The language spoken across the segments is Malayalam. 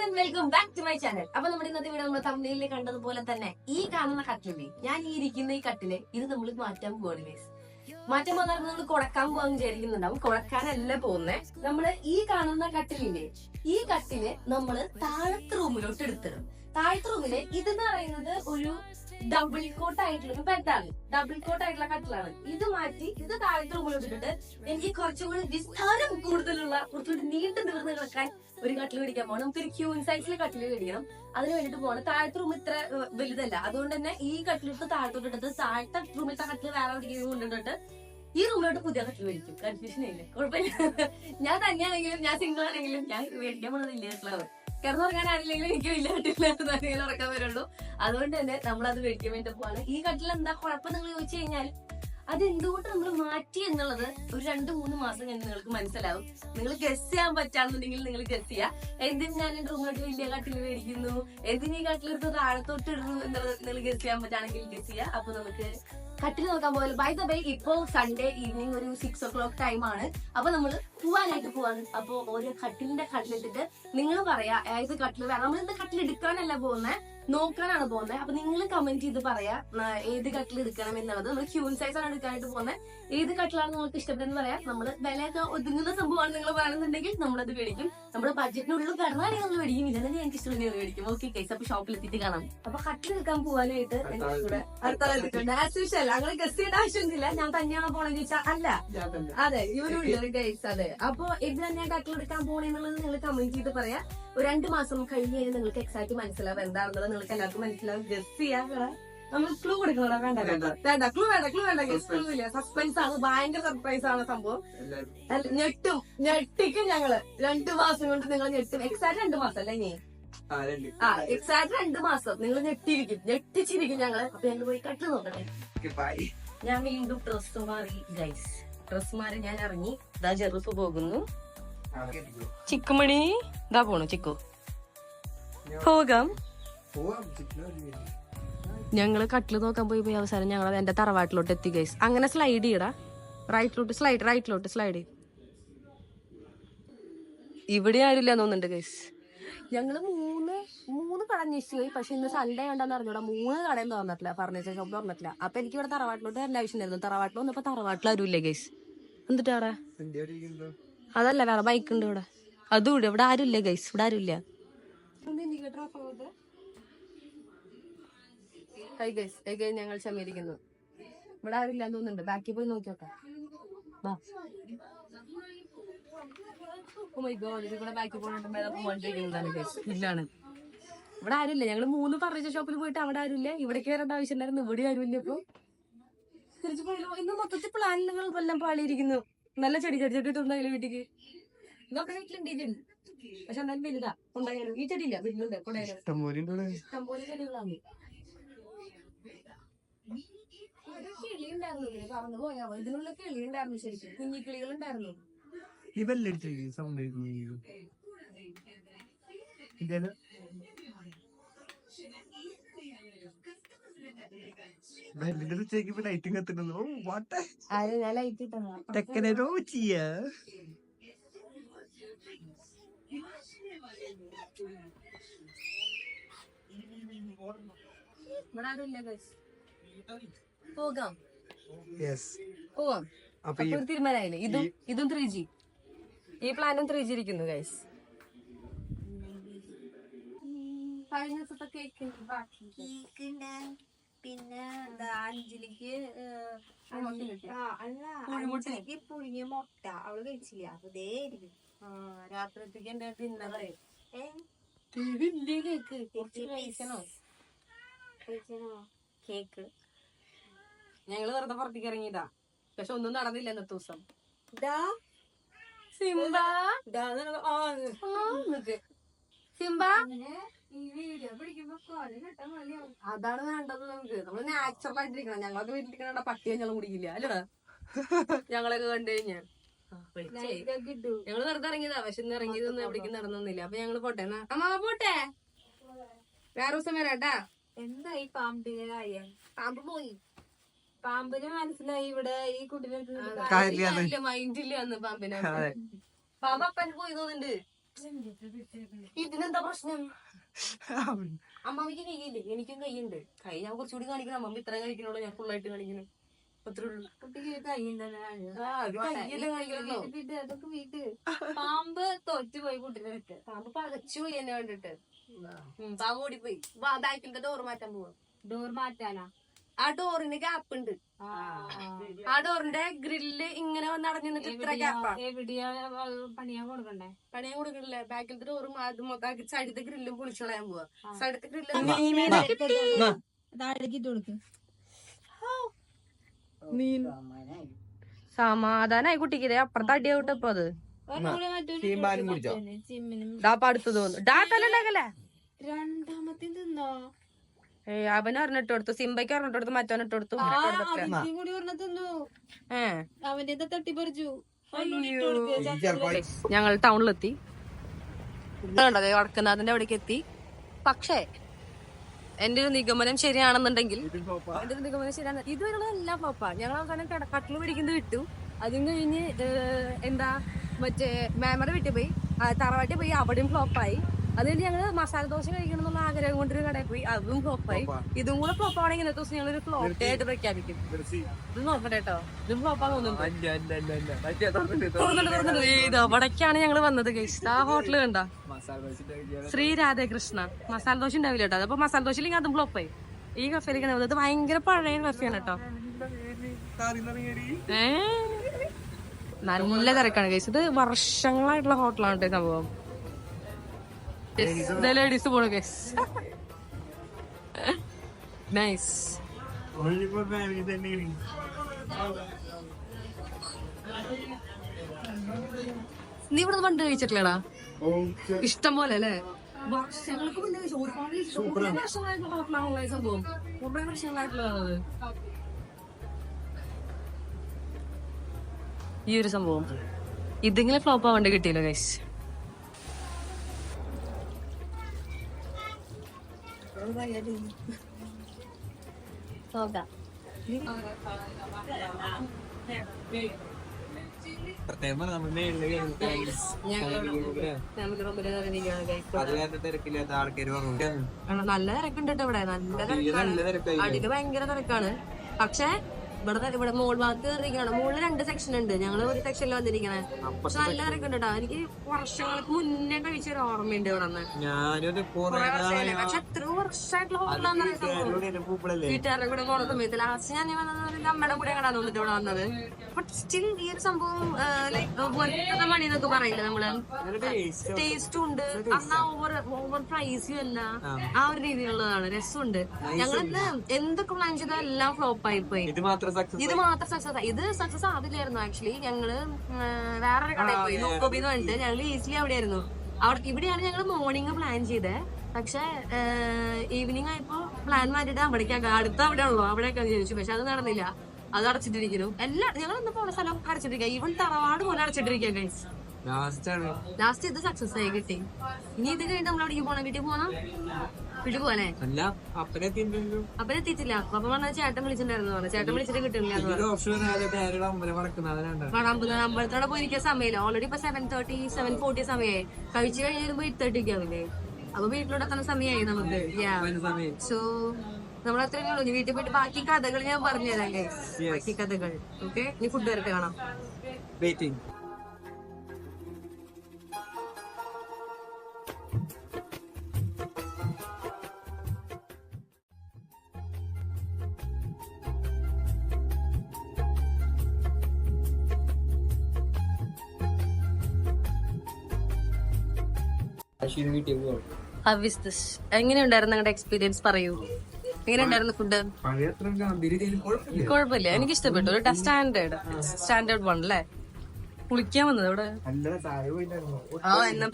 And welcome back to my channel അപ്പൊ നമ്മുടെ ഇന്നത്തെ വീഡിയോ നമ്മൾ തമിഴിൽ കണ്ടതുപോലെ തന്നെ ഈ കാണുന്ന കട്ടിലേ ഞാൻ ഈ ഇരിക്കുന്ന ഈ കട്ടിൽ ഇത് നമ്മൾ മാറ്റാൻ പോവാണ് ഗൈസ് മാറ്റാൻ പോകുന്ന നമ്മൾ കൊടക്കാൻ പോകാൻ വിചാരിക്കുന്നുണ്ടാവും കൊടക്കാനല്ല പോകുന്നേ നമ്മൾ ഈ കാണുന്ന കട്ടിലില്ലേ ഈ കട്ടിൽ നമ്മൾ താഴത്തെ റൂമിലോട്ട് എടുത്തിടും. താഴത്തെ റൂമിൽ ഇതെന്ന് പറയുന്നത് ഒരു ഡബിൾ കോട്ട് ആയിട്ടുള്ള ബെഡാണ് ഡബിൾ കോട്ട് ആയിട്ടുള്ള കട്ടിലാണ്. ഇത് മാറ്റി ഇത് താഴത്തെ റൂമിലോട്ട് ഇട്ടിട്ട് എനിക്ക് കുറച്ചും കൂടി വിസ്താരം കൂടുതലുള്ള കുറച്ചുകൂടി നീണ്ടു നിവർന്ന് കിടക്കാൻ ഒരു കട്ടിൽ മേടിക്കാൻ പോകണം നമുക്ക് ഒരു ക്യൂൻ സൈസിലെ കട്ടിൽ മേടിക്കണം. അതിന് വേണ്ടിട്ട് പോകണം താഴത്തെ റൂം ഇത്ര വലുതല്ല. അതുകൊണ്ട് തന്നെ ഈ കട്ടിലിട്ട് താഴത്തോട്ട് ഇട്ടിട്ട് താഴത്തെ റൂമിലത്തെ കട്ടിൽ വേറെ എവിടേക്കും കൊണ്ടിട്ട് ഈ റൂമിലോട്ട് പുതിയ കട്ടിൽ മേടിക്കും. കൺഫ്യൂഷൻ ഇല്ല കുഴപ്പമില്ല. ഞാൻ തന്നെയാണെങ്കിലും ഞാൻ സിംഗിൾ ആണെങ്കിലും ഞാൻ മേടിക്കാൻ പോണത് ഇല്ല കിടന്നുറങ്ങാൻ ആരില്ലെങ്കിലും എനിക്ക് വലിയ കട്ടില്ല ഉറക്കാൻ വരുള്ളൂ. അതുകൊണ്ട് തന്നെ നമ്മൾ അത് മേടിക്കാൻ വേണ്ടി പോവാണ്. ഈ കട്ടിൽ എന്താ കുഴപ്പം നിങ്ങൾ ചോദിച്ചു കഴിഞ്ഞാൽ അത് എന്തുകൊണ്ട് നമ്മൾ മാറ്റി എന്നുള്ളത് ഒരു രണ്ട് മൂന്ന് മാസം കഴിഞ്ഞ് നിങ്ങൾക്ക് മനസ്സിലാവും. നിങ്ങൾ ഗസ് ചെയ്യാൻ പറ്റാന്നുണ്ടെങ്കിൽ നിങ്ങൾ ഗസ് ചെയ്യാം. എന്തിന് ഞാൻ എന്റെ റൂമിലോട്ട് വലിയ കട്ടിൽ മേടിക്കുന്നു? എന്തിന് ഈ കട്ടിലെടുത്ത് താഴത്തോട്ട് ഇടുന്നു എന്നുള്ളത് നിങ്ങൾ ഗസ് ചെയ്യാൻ പറ്റുകയാണെങ്കിൽ ഗസ് ചെയ്യാ. അപ്പൊ നമുക്ക് കട്ടിൽ നോക്കാൻ പോയാൽ ബൈ ദ ബൈ ഇപ്പോ സൺഡേ ഈവനിങ് ഒരു സിക്സ് ഓ ക്ലോക്ക് ടൈം ആണ്. അപ്പൊ നമ്മൾ പോവാനായിട്ട് പോവാണ് അപ്പൊ ഓരോ കട്ടിലിന്റെ കട്ടിലിട്ടിട്ട് നിങ്ങൾ പറയാ ഏത് കട്ടിൽ വേണം നമ്മൾ ഇന്ന് കട്ടിൽ എടുക്കാനല്ല പോകുന്നത് നോക്കാനാണ് പോകുന്നത് അപ്പൊ നിങ്ങൾ കമന്റ് ചെയ്ത് പറയാ ഏത് കട്ടിൽ എടുക്കണം എന്നുള്ളത്. നമ്മൾ ക്യൂൻ സൈസ് ആണ് എടുക്കാനായിട്ട് പോകുന്നത് ഏത് കട്ടിലാണ് നിങ്ങൾക്ക് ഇഷ്ടപ്പെട്ടെന്ന് പറയാം നമ്മൾ വിലയൊക്കെ ഒതുങ്ങുന്ന സംഭവമാണ് നിങ്ങൾ പറയുന്നുണ്ടെങ്കിൽ നമ്മളത് മേടിക്കും. നമ്മുടെ ബഡ്ജറ്റിനുള്ളിൽ കടന്നാണെങ്കിൽ നമ്മൾ മേടിക്കും ഇല്ലെങ്കിൽ ഞങ്ങൾക്ക് ഇഷ്ടമുണ്ടെങ്കിൽ മേടിക്കും. ഓക്കെ കേസ് അപ്പൊ ഷോപ്പിൽ എത്തിയിട്ട് കാണാം. അപ്പൊ കട്ടിൽ എടുക്കാൻ പോകാനായിട്ട് അടുത്ത ആസ് യൂഷ്വൽ അങ്ങനെ ഗസ്റ്റ് ചെയ്യേണ്ട ആവശ്യമൊന്നുമില്ല. ഞാൻ തന്നെയാണോ പോണെന്ന് ചോദിച്ചാൽ അല്ല. അതെ ഇവരുണ്ട് ഗൈസ് അതെ. അപ്പൊ ഇത് തന്നെ കട്ടിൽ എടുക്കാൻ പോണെന്നുള്ളത് നിങ്ങൾ കമന്റ് ചെയ്ത് പറയാം. ഒരു രണ്ട് മാസം കഴിഞ്ഞ് കഴിഞ്ഞാൽ നിങ്ങൾക്ക് എക്സാക്ട് മനസ്സിലാവും എന്താണെന്നുള്ളത് നിങ്ങൾക്ക് എല്ലാവർക്കും മനസ്സിലാവും. ഗസ് ചെയ്യാ നമ്മൾ ക്ലൂ കൊടുക്കണോ വേണ്ട വേണ്ട. വേണ്ട. ക്ലൂ വേണ്ട ക്ലൂ വേണ്ട. ക്ലൂ ഇല്ല. സസ്പെൻസ് ആണ്. ഭയങ്കര സർപ്രൈസ് ആണ് സംഭവം. ഞെട്ടും. ഞെട്ടിക്കും ഞങ്ങൾ. രണ്ടു മാസം കൊണ്ട് നിങ്ങൾ ഞെട്ടും. എക്സാക്ട് രണ്ടു മാസം അല്ലേ ഇനി? ആ എക്സാക്ട് രണ്ട് മാസം. നിങ്ങൾ ഞെട്ടിയിരിക്കും. ഞെട്ടിച്ചിരിക്കും ഞങ്ങൾ. അപ്പൊ ഞങ്ങൾ പോയി കട്ട് നോക്കട്ടെ. ഞാൻ വീണ്ടും ഡ്രസ് മാറി ഗൈസ് ഡ്രസ് മാറി ഞാൻ ഇറങ്ങി ഇതാ ചെറുപ്പ് പോകുന്നു ചിക്കുമണി ഇതാ പോണു ചിക്കു. പോകാം. ഞങ്ങൾ കട്ടിൽ നോക്കാൻ പോയി പോയി അവസാനം ഞങ്ങൾ എന്റെ തറവാട്ടിലോട്ട് എത്തി ഗൈസ് അങ്ങനെ സ്ലൈഡ് ചെയ്യടാ. റൈറ്റിലോട്ട് സ്ലൈഡ് റൈറ്റിലോട്ട് സ്ലൈഡ് ഇവിടെ ആരില്ല തോന്നുന്നുണ്ട് ഗൈസ് ഞങ്ങൾ മൂന്ന് മൂന്ന് കട അന്വേഷിച്ചു പോയി. പക്ഷെ ഇന്ന് സൺഡേ ഉണ്ടെന്ന് അറിഞ്ഞൂടാ. മൂന്ന് കടയും തുറന്നിട്ടില്ല. ഫർണിച്ചർ ഷോപ്പ് തുറന്നിട്ടില്ല. അപ്പൊ എനിക്ക് ഇവിടെ തറവാട്ടിലോട്ട് വരേണ്ട ആവശ്യമുണ്ടായിരുന്നു തറവാട്ടിൽ വന്നപ്പോ തറവാട്ടിൽ ആരുമില്ലേ ഗൈസ് എന്നിട്ട് അവിടെ അതല്ല വേറെ ബൈക്ക് ഉണ്ട് ഇവിടെ. അതും ഇവിടെ. ഇവിടെ ആരും ഇല്ല ഗൈസ് ഇവിടെ ആരും ഇല്ല ഹൈ ഗൈസ് എഗൈൻ ഞങ്ങൾ ക്ഷമിരിക്കുന്നു ഇവിടെ ആരില്ല തോന്നുന്നുണ്ട്. ബാക്കി പോയി നോക്കിയോക്ക. Oh ഇവിടെ ഇല്ലാണ്. ആരുമില്ല. ഞങ്ങൾ മൂന്ന് ഫർണിച്ചർ ഷോപ്പിൽ പോയിട്ട് അവിടെ ആരുമില്ല. ഇവിടെ കയറേണ്ട ആവശ്യം ഉണ്ടായിരുന്നു ഇവിടെ ആരുമില്ല ഇപ്പൊ. തിരിച്ചു പോയല്ലോ ഇന്ന് മൊത്തത്തിൽ പ്ലാനുകൾ എല്ലാം പാളിയിരിക്കുന്നു. നല്ല ചെടി ചെടി ചെടി ഇട്ടുണ്ടായില്ല വീട്ടിക്ക്? ഇതൊക്കെ വീട്ടിലുണ്ട് ഇതിണ്ട് പക്ഷെ എന്നാലും വലുതാ. ഉണ്ടായാലും ഈ ചെടിയില്ല വീട്ടിലുണ്ട് കൊണ്ടായാലും ഇഷ്ടംപോലെ ചെടികളാണ്. ഒരു കിളി ഉണ്ടായിരുന്നു. ഇതിൽ പറന്നു പോയാ. ഇതിനുള്ള കിളി ഉണ്ടായിരുന്നു ശരിക്കും. കുഞ്ഞിക്കിളികൾ ഉണ്ടായിരുന്നു. ബെല്ലടിച്ചു സൗണ്ട് ഇതേത് ബെല്ലിന്റെ ഉച്ചയ്ക്ക് ഇപ്പൊ ലൈറ്റും കത്തിടുന്നു ഓ വാട്ടെ അത് ഞാൻ ലൈറ്റ് ഇട്ടതാ. തെക്കനെ guys. പോകാം. യെസ് പോവാം. അപ്പൊ തീരുമാനമായില്ലേ? ഇതും ഇതും ത്രീ ജി ഈ പ്ലാനും ത്രീ ജി ഇരിക്കുന്നു ഗൈസ് കഴിഞ്ഞ ദിവസത്തെ കേക്ക് കേക്കുണ്ട് പിന്നെ എന്താ അഞ്ജലിക്ക്. അഞ്ജലിക്ക് പുഴുങ്ങിയ മുട്ട അവൾ കഴിച്ചില്ല? അപ്പൊ ഇരിക്കുന്നു. രാത്രിത്തേക്ക് എന്റെ ഡിന്നറേ ഏ, വലിയ കേക്ക്? ഞങ്ങൾ വെറുതെ പുറത്തേക്ക് ഇറങ്ങിയതാ. പക്ഷെ ഒന്നും നടന്നില്ല ഇന്നത്തെ ദിവസം. Simba Simba. അതാണ് വേണ്ടത് നമുക്ക്. നമ്മൾ നാച്ചുറൽ ആയിട്ടിരിക്കണം. ഞങ്ങളൊക്കെ വീട്ടിലിരിക്കണ പട്ടിയെ ഞങ്ങൾ കുടിക്കില്ല. അല്ലടാ ഞങ്ങളൊക്കെ കണ്ടു കഴിഞ്ഞാൽ. ഞങ്ങൾ വെറുതെ ഇറങ്ങിയതാ. പക്ഷെ ഇന്ന് ഇറങ്ങിയതൊന്നും എവിടേക്കും നടന്നില്ല അപ്പൊ ഞങ്ങൾ പോട്ടെ എന്നാ. അമ്മ പോട്ടെ? വേറെ ദിവസം വരാട്ടാ എന്താ ഈ പാമ്പിന്റെ കാര്യം? പാമ്പ് പോയി. പാമ്പിന് മനസ്സിലായി ഇവിടെ ഈ കുട്ടിനെ. മൈൻഡില്ല അന്ന് പാമ്പിനെ. പാമ്പ് അപ്പൻ പോയി തോന്നുന്നുണ്ട്. ഇതിനെന്താ പ്രശ്നം? അമ്മാവിക്ക് കൈയില്ലേ എനിക്കും കൈയുണ്ട് കൈ ഞാൻ കുറച്ചുകൂടി കാണിക്കണം. അമ്മ ഇത്രയും കഴിക്കണുള്ളൂ. ഞാൻ ഫുള്ളായിട്ട് കാണിക്കണം. അതൊക്കെ വീട്ട് പാമ്പ് തോറ്റുപോയി കുട്ടിനെ പാമ്പ് പകച്ചുപോയി എന്നെ കണ്ടിട്ട്. പാമ്പ് ഓടിപ്പോയി. ബാക്കിലത്തെ ഡോർ മാറ്റാൻ പോവാ. ഡോർ മാറ്റാനാ? ആ ഡോറിന് ഗ്യാപ്പ് ഉണ്ട് ആ, ഡോറിന്റെ ഗ്രില്ല് ഇങ്ങനെ വന്ന് അടഞ്ഞു നിന്നിട്ട് ഇത്ര ഗ്യാപ്പാ. എവിടെയാ പണിയാൻ കൊടുക്കണ്ടേ? പണിയാൻ കൊടുക്കണില്ല. ബാക്കിലത്തെ ഡോറും അത് മൊത്തം സൈഡത്തെ ഗ്രില്ലും പൊളിച്ചോളാൻ പോവാ. സൈഡത്തെ ഗ്രില്ല് സമാധാനായി കുട്ടിക്ക് ഇതേ അപ്പുറത്ത് അടിയാവട്ടെ ഇപ്പൊ അത്. അടുത്ത് തോന്നുന്നു. ഡാ തലണ്ടാക്കല്ലേ രണ്ടാമത്തെ തിന്നോ? അവന് ഒരെണ്ണിട്ട് കൊടുത്തു. സിംബയ്ക്ക് ഒരെണ്ണിട്ട് കൊടുത്തു. മറ്റവനിട്ട് കൊടുത്തു. ആ ഇവനൊക്കെ കൊടുത്തിട്ടില്ല. അതിന്റെയും കൂടി ഒരെണ്ണം തിന്നു. ഏ അവന്റെ തട്ടിപ്പറിച്ചു. ഞങ്ങൾ ടൗണിലെത്തി. വടക്കുന്നാഥന്റെ അവിടേക്ക് എത്തി. പക്ഷേ എന്റെ ഒരു നിഗമനം ശരിയാണെന്നുണ്ടെങ്കിൽ എന്റെ ഒരു നിഗമനം ശരിയാണ് ഇതുവരെയുള്ള എല്ലാം ഫ്ലോപ്പാ ഞങ്ങൾ അവസാനം കട്ടിൽ പിടിക്കുന്നത് വിട്ടു. അതും കഴിഞ്ഞ് എന്താ മറ്റേ മേമറ വീട്ടിൽ പോയി. തറവാട്ടിൽ പോയി. അവിടെയും ഫ്ലോപ്പായി അത് കഴിഞ്ഞ് ഞങ്ങൾ മസാല ദോശ കഴിക്കണം എന്നുള്ള ആഗ്രഹം കൊണ്ടൊരു കടയിൽ പോയി. അതും ഫ്ലോപ്പായി ഇതും കൂടെ ഫ്ലോപ്പ് ആണെങ്കിൽ ഇന്നത്തെ ദിവസം ഞങ്ങൾ ഒരു ഫ്ലോപ്പ് ആയിട്ട് പ്രഖ്യാപിക്കും. ഇത് നോക്കട്ടെ കേട്ടോ ഇതും ഫ്ലോപ്പാ തോന്നുന്നുണ്ട്. ഇത് ഞങ്ങൾ വന്നത് ഗൈസ് ആ ഹോട്ടൽ കണ്ട. ശ്രീ രാധേകൃഷ്ണ. മസാല ദോശ ഉണ്ടാവില്ല കേട്ടോ അതപ്പോ മസാല ദോശ ഇല്ലെങ്കിൽ അതും ഫ്ലോപ്പായി ഈ കഫേലേക്ക് ഇത് ഭയങ്കര പഴയ കഫയാണ് കേട്ടോ ഏ നല്ല തിരക്കാണ് ഗൈസ് ഇത് വർഷങ്ങളായിട്ടുള്ള ഹോട്ടലാണ് കേട്ടോ ഈ സംഭവം ലേഡീസ് പോണു ഗൈസ് നൈസ് നീ ഇവിടെ പണ്ട് കഴിച്ചിട്ടില്ലടാ? ഇഷ്ടം പോലെ അല്ലേ വർഷങ്ങൾക്ക് മുന്നേ. ഒരുപാട് വർഷങ്ങളായിട്ടുള്ള ഈ സംഭവം. കുറേ വർഷങ്ങളായിട്ടുള്ളതാണ് ഈ ഒരു സംഭവം. ഇതിങ്ങനെ ഫ്ലോപ്പ് ആവാണ്ട് കിട്ടിയില്ല ഗൈസ് കാരണം നല്ല തിരക്കുണ്ട് കേട്ടോ ഇവിടെ. നല്ല തിരക്കാണ്. ഭയങ്കര തിരക്കാണ്. പക്ഷെ ഇവിടെ ഇവിടെ മോൾ ഭാഗത്ത് കയറിയിരിക്കണം മുകളിൽ രണ്ട് സെക്ഷൻ ഉണ്ട്. ഞങ്ങൾ ഒരു സെക്ഷനിൽ വന്നിരിക്കണേ. പക്ഷെ നല്ല തിരക്കുണ്ട് കേട്ടോ. എനിക്ക് വർഷങ്ങൾക്ക് മുന്നേ കഴിച്ച ഒരു ഓർമ്മയുണ്ട് ഇവിടെ നിന്ന് പക്ഷെ എത്രയോ സംഭവം. പൂപ്പിളല്ലേ? വീട്ടുകാരുടെ കൂടെ പോണ സമയത്ത് ലാസ്റ്റ് ഞാൻ വന്നത് എന്റെ അമ്മയുടെ കൂടെ കണ്ടാ തോന്നിട്ട് ഇവിടെ വന്നത്. ബട്ട് സ്റ്റിൽ ഈ ഒരു സംഭവം ലൈക്ക് മണി എന്നൊക്കെ പറയില്ല നമ്മൾ? ടേസ്റ്റും ഉണ്ട്. അന്നാ ഓവർ ഓവർ പ്രൈസും അല്ല. ആ. ഒരു രീതിയിലുള്ളതാണ്. രസമുണ്ട്. ഞങ്ങളിന്ന് എന്തൊക്കെ പ്ലാൻ എല്ലാം ഫ്ലോപ്പ് ആയി പോയി. ഇത് മാത്രം സക്സസ് ഇത് മാത്രം സക്സസ് ഇത് സക്സസ് ആവില്ലായിരുന്നു ആക്ച്വലി ഞങ്ങൾ വേറൊരു കടയിൽ പോയി. നോക്കോബിന്ന് പറഞ്ഞിട്ട് ഞങ്ങൾ ഈസിലി അവിടെയായിരുന്നു. അവിടെ ഇവിടെയാണ് ഞങ്ങൾ മോർണിംഗ് പ്ലാൻ ചെയ്തത് പക്ഷെ ഈവനിങ് ആയപ്പോ പ്ലാൻ മാറ്റിട്ട് അവിടേക്കാ അടുത്ത അവിടെ ഉള്ളു അവിടെയൊക്കെ ചോദിച്ചു പക്ഷെ അത് നടന്നില്ല. അത് അടച്ചിട്ടിരിക്കുന്നു. എല്ലാ ഞങ്ങൾ ഇന്ന് പോണ സ്ഥലം അടച്ചിട്ടിരിക്കുക? ഈവൻ തറവാട് പോലെ അടച്ചിട്ടിരിക്കുക ഗൈസ് ലാസ്റ്റ് ഇത് സക്സസ് ആയി കിട്ടി. ഇനി ഇത് കഴിഞ്ഞ് നമ്മൾ അവിടേക്ക് പോണം? വീട്ടിൽ പോണോ വീട്ടിൽ പോവാനേ അല്ല? അപ്പനെത്തിയിട്ടുണ്ടല്ലോ അപ്പൊ പറഞ്ഞ ചേട്ടൻ വിളിച്ചിട്ടുണ്ടായിരുന്നു പറഞ്ഞു. ചേട്ടൻ വിളിച്ചിട്ട് കിട്ടുന്നില്ല അമ്പലത്തോടെ പോയിരിക്കാൻ സമയമില്ല. ഓൾറെഡി ഇപ്പൊ സെവൻ തേർട്ടി സെവൻ ഫോർട്ടി സമയമായി. കഴിച്ചു കഴിഞ്ഞ് വരുമ്പോ എയ്റ്റ് തേർട്ടി ആവില്ലേ അപ്പൊ വീട്ടിലോട്ട് എത്തുന്ന സമയമായി നമുക്ക്. സമയം സോ നമ്മൾ അത്രയും ഉള്ളൂ. ഇനി വീട്ടിൽ പോയിട്ട് ബാക്കി കഥകൾ ഞാൻ പറഞ്ഞു തരാം guys. ബാക്കി കഥകൾ. ഓക്കെ ഇനി ഫുഡ് വരട്ടെ കാണാം. വെയിറ്റിംഗ് വീട്ടിൽ നിങ്ങളുടെ എക്സ്പീരിയൻസ് പറയൂ. ഫുഡ് കുഴപ്പമില്ല. എനിക്ക് ഇഷ്ടപ്പെട്ടു ഒരു സ്റ്റാൻഡേർഡ് സ്റ്റാൻഡേർഡ് വൺ അല്ലേ കുളിക്കാൻ വന്നത് അവിടെ ആ എന്നാ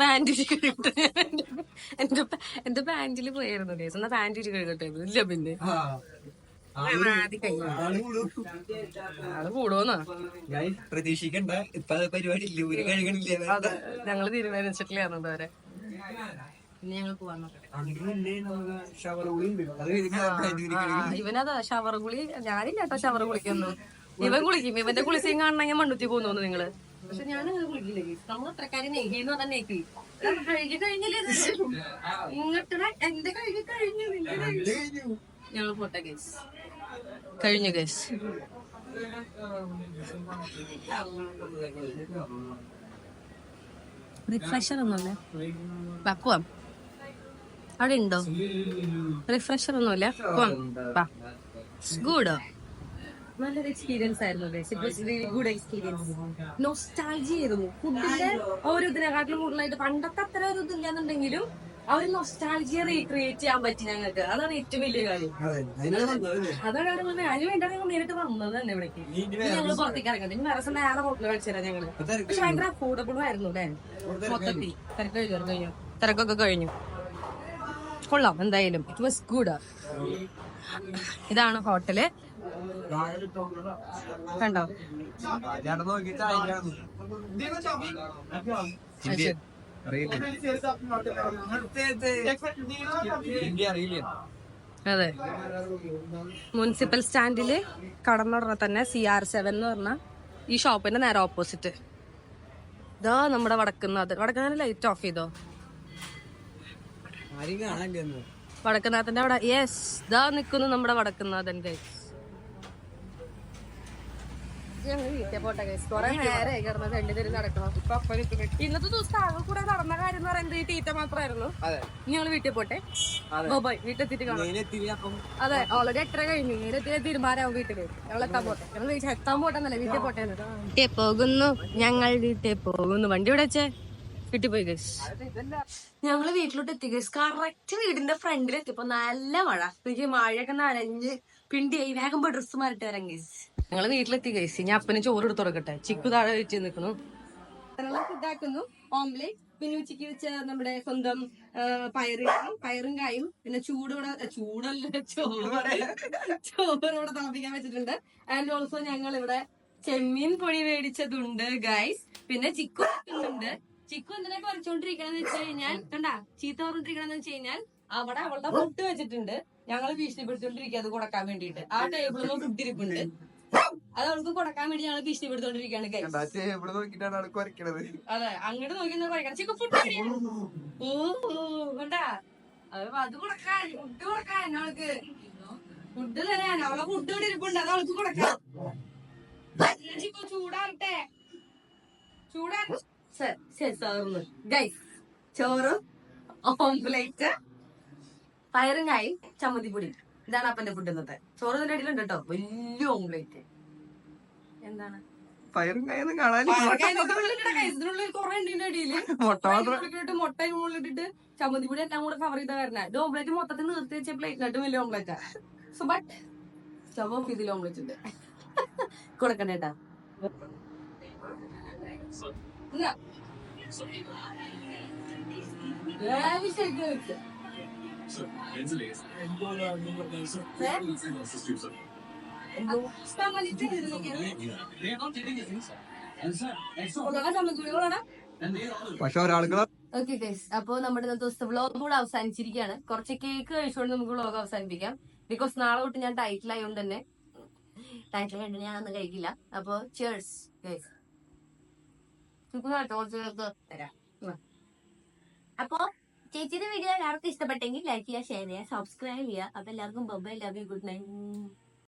കഴുകട്ടെ. എന്റെ എന്റെ പോയായിരുന്നു എന്നാ പാന്റിൽ കഴുകട്ടെ ഇല്ല പിന്നെ. പ്രതീക്ഷിക്കണ്ട. ഇപ്പൊ പരിപാടി ഞങ്ങൾ തീരുമാനിച്ചിട്ടില്ലായിരുന്നു ഇതുവരെ. ഞങ്ങൾ പോവാൻ നോക്കട്ടെ ഇവനതാ ഷവർ കുളി ഞാനില്ല കേട്ടോ ഷവർ കുളിക്കുന്നു ഇവൻ കുളിക്കും. ഇവന്റെ കുളിച്ചയും കാണണമെങ്കിൽ മണ്ണുത്തി പോകുന്നു നിങ്ങൾ. പക്ഷെ ഞാൻ കുളിക്കില്ല നമ്മൾ അത്രക്കാരി നെയ്യെന്ന് പറഞ്ഞാൽ നെയ്ക്കി കഴുകി കഴിഞ്ഞില്ലേ ഇത്? ഇങ്ങോട്ട് ദാ എന്റെ കഴുകി കഴിഞ്ഞു ഞങ്ങൾ പോട്ടെ ഗൈസ്. കഴിഞ്ഞു ഗൈസ്. റിഫ്രഷർ ഒന്നുമില്ല. അവിടെ ഉണ്ടോ റിഫ്രഷർ ഒന്നുമില്ല ഗുഡോ നല്ലൊരു എക്സ്പീരിയൻസ് ആയിരുന്നു it was really good experience nostalgia ആയിരുന്നു. ഫുഡിന്റെ ഓരോ ഇതിനെക്കാട്ടിലും കൂടുതലായിട്ട് പണ്ടത്തെ അത്ര ഒരു ഇതില്ലാന്നുണ്ടെങ്കിലും ആ ഒരു നൊസ്റ്റാൾജിയെ റീക്രിയേറ്റ് ചെയ്യാൻ പറ്റി ഞങ്ങൾക്ക്. അതാണ് ഏറ്റവും വലിയ കാര്യം. അതാണ് അവിടെ വന്നത്. അതിന് വേണ്ടിയാണ് ഞങ്ങൾ നേരിട്ട് വന്നത് തന്നെ ഇവിടേക്ക്. ഞങ്ങൾ പുറത്തേക്ക് ഇറങ്ങുന്നത് ഇനി വേറെ സമയം നേരെ ഹോട്ടലിൽ കഴിച്ചു തരാം ഞങ്ങൾ. പക്ഷെ ഭയങ്കര അഫോർഡബിളും ആയിരുന്നു അല്ലേ? മൊത്തത്തിൽ. തിരക്ക് കഴിഞ്ഞു കഴിഞ്ഞു തിരക്കൊക്കെ കഴിഞ്ഞു. കൊള്ളാം എന്തായാലും. ഇറ്റ് വാസ് ഗുഡ് ഇതാണ് ഹോട്ടൽ. കണ്ടോ? അതെ. മുനിസിപ്പൽ സ്റ്റാൻഡിൽ കടന്നുടനെ തന്നെ സി ആർ സെവൻ എന്ന് പറഞ്ഞ ഈ ഷോപ്പിന്റെ നേരെ ഓപ്പോസിറ്റ് ഇതാ നമ്മുടെ വടക്കുന്നാഥ് വടക്കുന്ന ലൈറ്റ് ഓഫ് ചെയ്തോ? വടക്കുന്നാഥന്റെ അവിടെ യെസ് ഇതാ നിക്കുന്നു നമ്മുടെ വടക്കുന്നാഥൻ ഗൈസ് ഇന്നത്തെ ദിവസം ആകെ കൂടെ നടന്ന കാര്യം എന്ന് പറയുന്നത് ഈ തീറ്റ മാത്രമായിരുന്നു. ഞങ്ങൾ വീട്ടിൽ പോട്ടെ. ബൈ വീട്ടിലെത്തിട്ട് കാണാം. അതെ ഓൾറെഡി എത്ര കഴിഞ്ഞു. നേരത്തെ തീരുമാനമാവും വീട്ടിൽ. ഞങ്ങൾ എത്താൻ പോട്ടെ. ഞങ്ങൾ എത്താൻ പോട്ടെന്നല്ലേ വീട്ടിൽ പോട്ടെ പോകുന്നു. ഞങ്ങൾ വീട്ടിൽ പോകുന്നു. വണ്ടി ഇവിടെ വെച്ചേ? വീട്ടിൽ പോയി ഗൈസ് ഞങ്ങൾ വീട്ടിലോട്ട് എത്തി ഗൈസ് കറക്റ്റ് വീടിന്റെ ഫ്രണ്ടിൽ എത്തിയപ്പോ നല്ല മഴ. എനിക്ക് മഴയൊക്കെ നനഞ്ഞ് പിണ്ടിയായി. വേഗം പോയി ഡ്രസ്സ് മാറിട്ട് വരാം ഗൈസ് ഞങ്ങൾ വീട്ടിലെത്തി ഗൈസ് ഇനി അപ്പന് ചോറ് എടുത്ത് തുടക്കട്ടെ ചിക്കു താഴെ വെച്ച് നിൽക്കുന്നു. ഇതാക്കുന്നു. ഓംലേറ്റ് പിന്നെ ഉച്ചയ്ക്ക് വെച്ച നമ്മുടെ സ്വന്തം പയറും പയറ് കായും. പിന്നെ ചൂടോടെ ചൂടല്ല ചോറ് ചോറോടെ താമസിക്കാൻ വെച്ചിട്ടുണ്ട്. ആൻഡ് ഓൾസോ ഞങ്ങൾ ഇവിടെ ചെമ്മീൻ പൊടി മേടിച്ചതുണ്ട് ഗൈസ് പിന്നെ ചിക്കു ഉണ്ട്. ചിക്കു എന്തിനാ പറിച്ചോണ്ടിരിക്കണെന്ന് വെച്ച് കഴിഞ്ഞാൽ കണ്ടാ ചീത്ത പറഞ്ഞിരിക്കണെന്ന് വെച്ച് കഴിഞ്ഞാൽ അവിടെ അവളുടെ ഫുഡ് വെച്ചിട്ടുണ്ട്. ഞങ്ങൾ ഭീഷണിപ്പെടുത്തോണ്ടിരിക്കുക അത് കൊടുക്കാൻ വേണ്ടിയിട്ട്. ആ ടേബിളിൽ ഫുഡ് ഇരിപ്പുണ്ട് അത് അവൾക്ക് കൊടുക്കാൻ വേണ്ടി ഞങ്ങൾ ഭീഷണിപ്പെടുത്തോണ്ടിരിക്കുകയാണ് അതെ അങ്ങോട്ട് നോക്കി കുറയ്ക്കണം ചിക്കു ഫുഡ് ഓ കണ്ടാ അത് കൊടുക്കാൻ ഫുഡ് കൊടുക്കാൻ അവൾക്ക്. ഫുഡ് തരാൻ അവളെ ഫുഡ് ഇവിടെ ഇരിപ്പുണ്ട് അത് അവൾക്ക് കൊടുക്കാം. ചിക്കു ചൂടാറട്ടെ. ചൂടാറ സാറിന് ഗൈസ് ചോറ് ഓംപ്ലേറ്റ് പയറും കായി ചമ്മന്തിപ്പൊടി. ഇതാണ് അപ്പന്റെ ഫുഡ് ഇന്നത്തെ. ചോറ് ഇതിന്റെ അടിയിലുണ്ട് കേട്ടോ. വലിയ ഓംപ്ലേറ്റ്. എന്താണ്? പയറും കായൊന്നും കാണാനില്ല മുട്ട മുള്ളിട്ടിട്ട് ചമ്മന്തിപ്പൊടി എല്ലാം കൂടെ കവർ ചെയ്ത വരണ. ഇത് ഓംപ്ലേറ്റ് മൊത്തത്തിൽ നിർത്തി വെച്ച പ്ലേറ്റിനട്ടും വലിയ ഓംപ്ലേറ്റാ so but stove off omelette ഉണ്ട്. കൊടുക്കണ്ടേട്ടാ പക്ഷെ ഒരാൾക്ക് അപ്പൊ നമ്മുടെ ഇന്നത്തെ ദിവസത്തെ വ്ളോഗ് കൂടെ അവസാനിച്ചിരിക്കുകയാണ്. കുറച്ച് കേക്ക് കഴിച്ചുകൊണ്ട് നമുക്ക് വ്ളോഗ് അവസാനിപ്പിക്കാം. ബിക്കോസ് നാളെ തൊട്ട് ഞാൻ ടൈറ്റിൽ ആയതുകൊണ്ട് തന്നെ. ടൈറ്റിൽ കണ്ട് ഞാൻ ഒന്നും കഴിക്കില്ല. അപ്പോ ചേഴ്സ് ഗൈസ് തരാം. അപ്പൊ ചേച്ചിയുടെ വീഡിയോ എല്ലാവർക്കും ഇഷ്ടപ്പെട്ടെങ്കിൽ ലൈക്ക് ചെയ്യുക ഷെയർ ചെയ്യുക സബ്സ്ക്രൈബ് ചെയ്യുക. അപ്പൊ എല്ലാവർക്കും bye bye love you good night